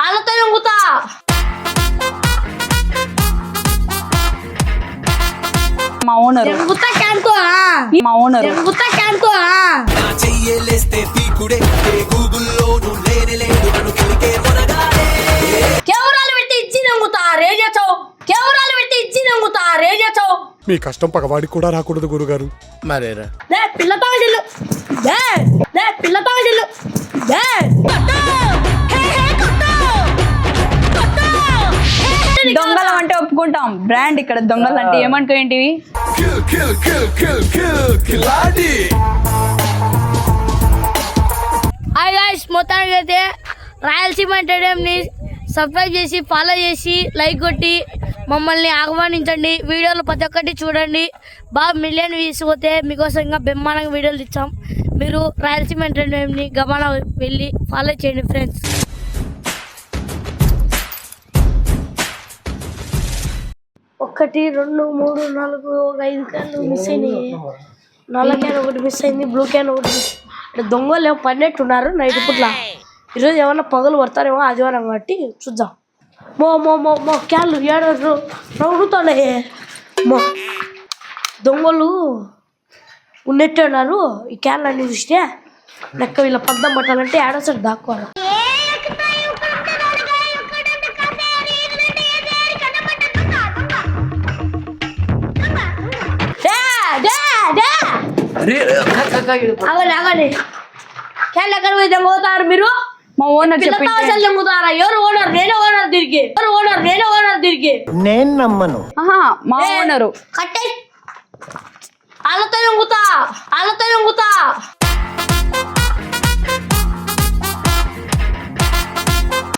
వాళ్ళతో ఎంగుతా మా ఓనర్ ఎంగుతా క్యాన్తో మా ఓనర్ ఎంగుతా క్యాన్తో నా చెయ్యలేస్తే పీకుడే ఏ గూగుల్లోనూ లేనే లేదు నన్ను కెలికే మొనగాడే కెమెరాలు పెట్టి ఇచ్చి ఎంగుతా రేజేచావు కెమెరాలు పెట్టి ఇచ్చి ఎంగుతా రేజేచావు మీ కష్టం పగవాడికి కూడా రాకూడదు గురుగారు. మరేరా? దే దే పిల్లతో చెల్లు. దే దొంగలం అంటే ఒప్పుకుంటాం. బ్రాండ్ ఇక్కడ దొంగలు అంటే ఏమనుకో ఏంటివి? హాయ్ గాయ్స్ మొత్తానికి అయితే రాయలసీమ ఎంటర్టైన్మెంట్ని సబ్స్క్రైబ్ చేసి ఫాలో చేసి లైక్ కొట్టి మమ్మల్ని ఆహ్వానించండి. వీడియోలు ప్రతి ఒక్కటి చూడండి. బాగా మిలియన్ వ్యూస్ పోతే మీకోసం ఇంకా బ్రహ్మాండంగా వీడియోలు ఇచ్చాం. మీరు రాయలసీమ ఎంటర్టైన్మెంట్ని గమన వెళ్ళి ఫాలో చేయండి ఫ్రెండ్స్ ఒకటి రెండు మూడు నాలుగు ఒక ఐదు క్యాన్లు మిస్ అయినాయి. నల్ల క్యాన్ ఒకటి మిస్ అయింది బ్లూ క్యాన్ ఒకటి మిస్ అంటే దొంగలు ఏమో పడినట్టున్నారు నైట్ పుట్ల. ఈరోజు ఏమన్నా పగలు పడతారేమో ఆదివారం కాబట్టి చూద్దాం. మో మో మో మో క్యాన్లు ఏడారు నవ్వుతానే మో. దొంగలు ఉన్నట్టే ఉన్నారు ఈ క్యాన్లు అన్ని చూస్తే లెక్క వీళ్ళ పద్దం పట్టాలంటే ఏడోసారి దాక్కోవాలి. దొంగతారు మీరు? మా ఓనర్ దొంగతారా ఎవరు ఓనర్ నేనే ఓనర్ తిరిగి ఎవరు ఓనర్ నేనే ఓనర్ తిరిగి నేను నమ్మను. మా ఓనరు కట్టే. వాళ్ళతో దొంగతా. వాళ్ళతో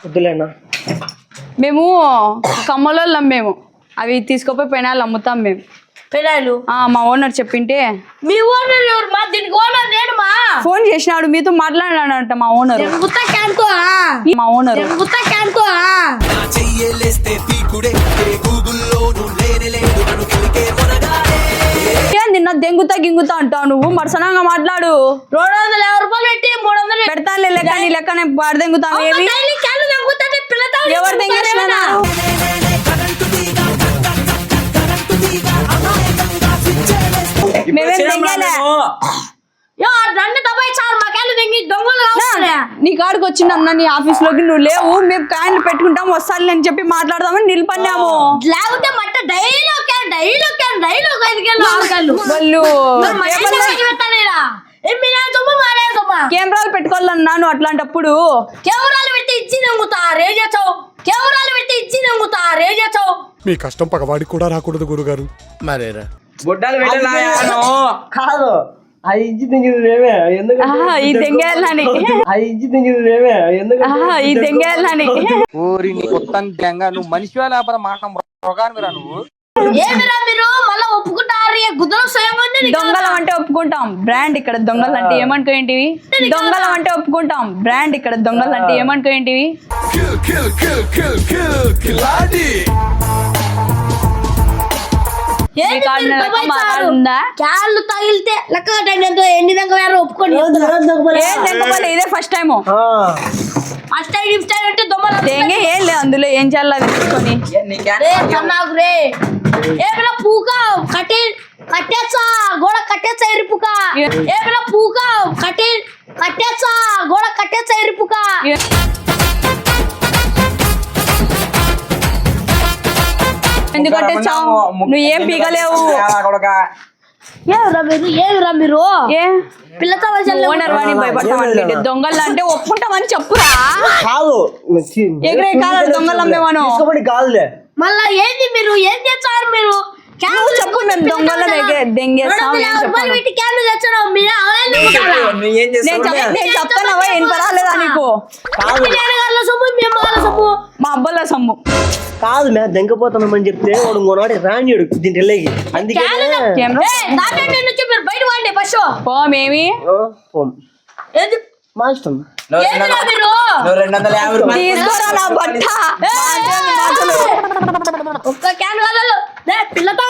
వద్దులేనా? మేము కమ్మలోళ్ళం మేము. అవి తీసుకుపోయి పెనాలు అమ్ముతాం మేము. పెళ్ళాలు? మా ఓనర్ చెప్పింటే. మీ ఓనర్ ఎవరు మా? దీనికి ఓనర్ నేను మా. ఫోన్ చేసినాడు మీతో మాట్లాడాడంట మా ఓనర్. దొంగతా మా ఓనర్. దొంగతా నన్ను దెంగుతా గింగుతా అంటావు నువ్వు? మరసనంగా మాట్లాడు. రెండు వందల యాభై రూపాయలు పెట్టి మూడు వందలు పెడతానులే లెక్క నీ లెక్క నేను పిల్లతో ఎవరు దెంగేసినారు? మేమేం దెంగలే దెంగి దొంగలు నీ కాడికి వచ్చిందన్న నీ ఆఫీస్లోకి నువ్వు లేవు మేము కాయలు పెట్టుకుంటాం వస్తాను అని చెప్పి మాట్లాడదామని నిలబడినాము లేకపోతే మట్ట వాళ్ళు? కెమెరాలు పెట్టుకోవాలన్నాను అట్లాంటప్పుడు. కెమెరాలు పెట్టి ఇచ్చి దొంగతా రేజేచావు కెమెరాలు పెట్టి ఇచ్చి దొంగతా రేజేచావు మీ కష్టం పగవాడికి కూడా రాకూడదు గురుగారు. మరేరా? గుడ్డలు వెళ్ళాను కాదు ఆ ఇజ్జి తింగిది మేమే ఎందుకు ఈ దెంగేయాలని ఆ ఇజ్జి తింగిది మేమే ఎందుకు ఈ దెంగేయాలని ఊరి నీ మొత్తం దెంగ నువ్వు మనిషి లేకపోతే మాట మృగానివిరా నువ్వు ఏమిరా మీరు మళ్ళీ ఒప్పుకుంటారు గుద్దలు. దొంగలం అంటే ఒప్పుకుంటాం బ్రాండ్ ఇక్కడ దొంగలు అంటే ఏమనుకో ఏంటివి దొంగలం అంటే ఒప్పుకుంటాం బ్రాండ్ ఇక్కడ దొంగలు అంటే ఏమనుకో క్యాన్లు తగిలితే లెక్క ఎన్ని దగ్గర వేరు దెంగపోలే ఇదే first time first time gift time అంటే దొమ్మలు దెంగే ఏం లేదు అందులో ఏం చేయాలి అది తీసుకొని కన్నాకు రే ఏమైనా పూక కట్టే కట్టేచ్చా గోడ కట్టేచ్చా ఎరుపుక. ఏమైనా పూక కట్టే కట్టేచ్చా గోడ కట్టేచ్చా ఎరుపుక. ఎందుకంటే చావు? నువ్వు ఏం పీగలేవు. ఏమిరా మీరు ఏమిరా మీరు? ఏ? పిల్లతో ఓనర్ వాడిని భయపడతామని దొంగలు అంటే ఒప్పుకుంటామని చెప్పురా. కాదు. ఎగరే కాదు దొంగలు అమ్మేవాను మళ్ళా ఏంది మీరు? ఏం చేస్తారు మీరు? చెప్పు మేము దొంగల దెంగేస్తాం నేను చెప్తానవా ఏం నీకు మీ అబ్బల సొమ్ము కాదు మే దెంకపోతున్నామని చెప్తే వాడు ఇంకోనాడు రానియడు దీని వెళ్ళేకి అందుకే బయట వాడి పోమేమి మా ఇష్టం రెండు వందల యాభై రూపాయలు ఒక్క క్యాన్ కాదు పిల్లతో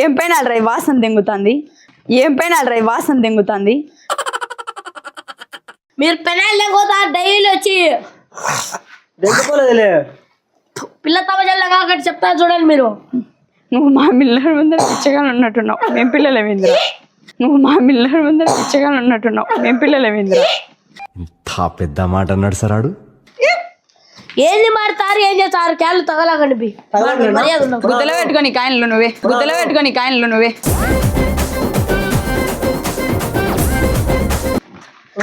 ఏం పైన డ్రై వాసన దెంగుతుంది? ఏం పైన డ్రై వాసన దెంగుతుంది? మీరు పెనాలు లేకపోతే డైలీ వచ్చి. పిల్ల తమజల్లా కాకటి చెప్తాను చూడండి మీరు. నువ్వు మా పిల్లల ముందర పిచ్చగా ఉన్నట్టున్నావు. మేము పిల్లలమేంద్రా నువ్వు మా పిల్లల ముందర పిచ్చగా ఉన్నట్టున్నావు. మేము పిల్లలమేంద్రా ఇంత పెద్ద మాట అన్నాడు సార్ ఆడు. ఏంది మారుతారు ఏం చేస్తారు క్యాన్లు తగలకండి బి. మర్యాద గుద్దలో పెట్టుకొని కాయన్లు నువ్వే. గుద్దలో పెట్టుకొని కాయన్లు నువ్వే.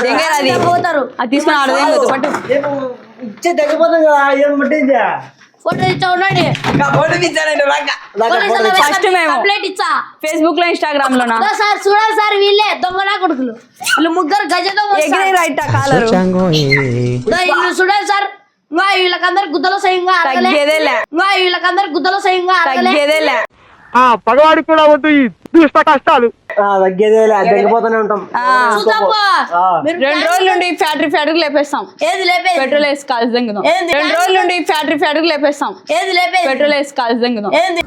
దెంగేరా అది? పోతారు. అది తీసుకుని ఆడదేం పట్టు. ఏమో ఇచ్చే దెంగపోతాం కదా ఏం పట్టింది ఫోటో ఇచ్చా ఉండండి ఫోటో రాక ఫస్ట్ మేము కంప్లైంట్ ఇచ్చా ఫేస్బుక్లో ఇన్స్టాగ్రామ్ లోనా ఇదో సార్ చూడండి సార్ వీళ్ళే దొంగనా కొడుకులు. వీళ్ళు ముగ్గురు గజ దొంగ ఎగిరి రైట్ కాలరు. వీళ్ళు చూడండి సార్. వీళ్ళకందరు గుద్దలో సయంగా వీళ్ళకందరు గుద్దలో సయంగా తగ్గేదేలే. పగవాడికి కూడా వద్దు ఈ దుష్ట కష్టాలు. ఆ, తగ్గేదేలే దెంగపోతూనే ఉంటాం. ఆ. రెండు రోజుల నుండి ఫ్యాక్టరీ ఫ్యాక్టరీ లేపేస్తాం. ఏది లేపేది? పెట్రోల్ వేసి కాల్చి దెంగుదాం ఏంది? రెండు రోజుల నుండి ఫ్యాక్టరీ ఫ్యాక్టరీ లేపేస్తాం. ఏది లేపేది? పెట్రోల్ వేసి కాల్చి దెంగుదాం ఏంది?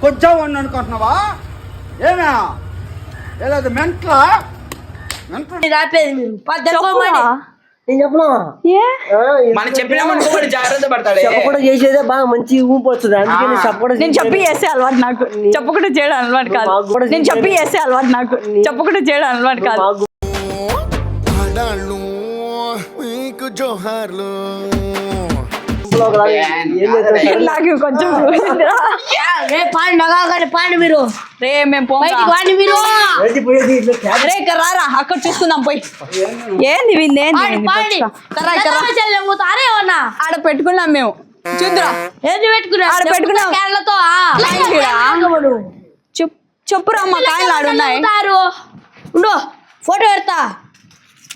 కొంచెం అనుకుంటున్నావా? ఏదో మెంట్లా? మీరు. నేను చెప్పనా? మనం చెప్పినామనుకో వాడు జాగ్రత్త పడతాడే. చెప్పకుండా చేసేదే బాగా మంచి ఊపు వస్తుంది అందుకే నేను చెప్పకుండా నేను చెప్పి చేసే అలవాటు నాకు. చెప్పకుండా చేయడం అలవాటు కాదు. నేను చెప్పి చేసే అలవాటు నాకు. చెప్పకుండా చేయడం అలవాటు కాదు. మీకు జోహార్లు. నాకు కొంచెం చూసిందిరా. రే పాండి నగాగండి పాండి మీరు రే మేము మీరు రే అక్కడ చూసుకుందాం పోయి ఏంది వింది కర్రా ఆడ పెట్టుకున్నాం మేము చూద్దురా ఏంది పెట్టుకున్నా ఆడ ఏంటిరా? చెప్పు చెప్పురా మా కాయలు ఆడున్నాయి ఫోటో పెడతా